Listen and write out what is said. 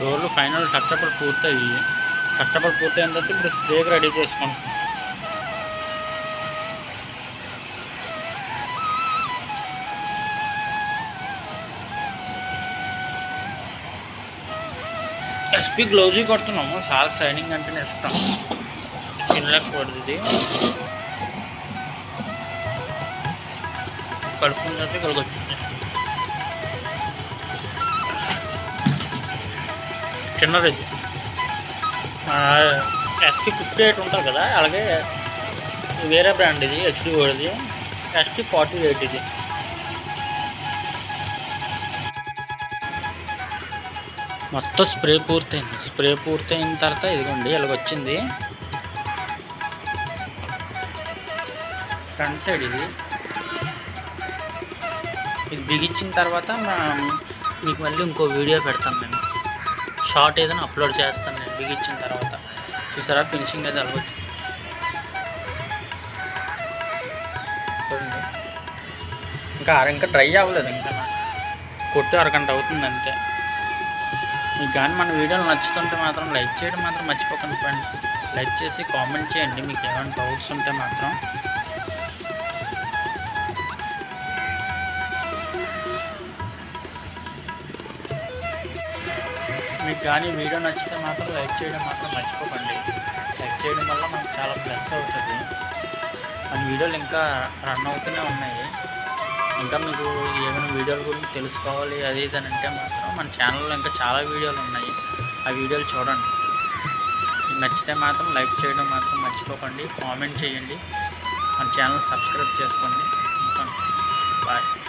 డోర్లు ఫైనల్ కష్టపడి పూర్తయి కష్టపడి పూర్తయిన తర్వాత ఇప్పుడు స్ప్రేకి రెడీ చేసుకుంటాం. ఎస్పీ గ్లౌజీ కొడుతున్నాము చాలా షైనింగ్ అంటేనే ఇష్టం. తినలేకపోతుంది ఇది. కడుపుకున్న తర్వాత ఇక్కడికి వచ్చింది చిన్నది. ఇది ఫిఫ్టీ ఎయిట్ ఉంటుంది కదా అలాగే వేరే బ్రాండ్ ఇది హెచ్డి ఓడిది ఎస్టీ ఫార్టీ ఎయిట్ ఇది. మొత్తం స్ప్రే పూర్తయింది. స్ప్రే పూర్తయిన తర్వాత ఇదిగోండి ఇలాగ వచ్చింది ఫ్రంట్ సైడ్ ఇది. ఇది బిగించిన తర్వాత మీకు మళ్ళీ ఇంకో వీడియో పెడతాను నేను షార్ట్ ఏదైనా అప్లోడ్ చేస్తాను నేను బిగించిన తర్వాత. చూసారా? ఫినిషింగ్ అయితే అలవచ్చు. ఇంకా అర- ఇంకా డ్రై అవ్వలేదు ఇంకా. కొట్టు అరగంట అవుతుంది అంతే. మీకు కానీ మన వీడియోలు నచ్చుతుంటే మాత్రం లైక్ చేయడం మాత్రం మర్చిపోకండి ఫ్రెండ్స్. లైక్ చేసి కామెంట్ చేయండి మీకు ఏమైనా డౌట్స్ ఉంటే మాత్రం. మీకు కానీ వీడియో నచ్చితే మాత్రం లైక్ చేయడం మాత్రం మర్చిపోకండి. లైక్ చేయడం వల్ల మనకు చాలా ప్లస్ అవుతుంది. మన వీడియోలు ఇంకా రన్ అవుతూనే ఉన్నాయి. ఇంకా మీకు ఏమైనా వీడియోల గురించి తెలుసుకోవాలి అది ఇది అని అంటే మాత్రం మన ఛానల్లో ఇంకా చాలా వీడియోలు ఉన్నాయి. ఆ వీడియోలు చూడండి. మీకు నచ్చితే మాత్రం లైక్ చేయడం మాత్రం మర్చిపోకండి. కామెంట్ చేయండి. మన ఛానల్ సబ్స్క్రైబ్ చేసుకోండి. బాయ్.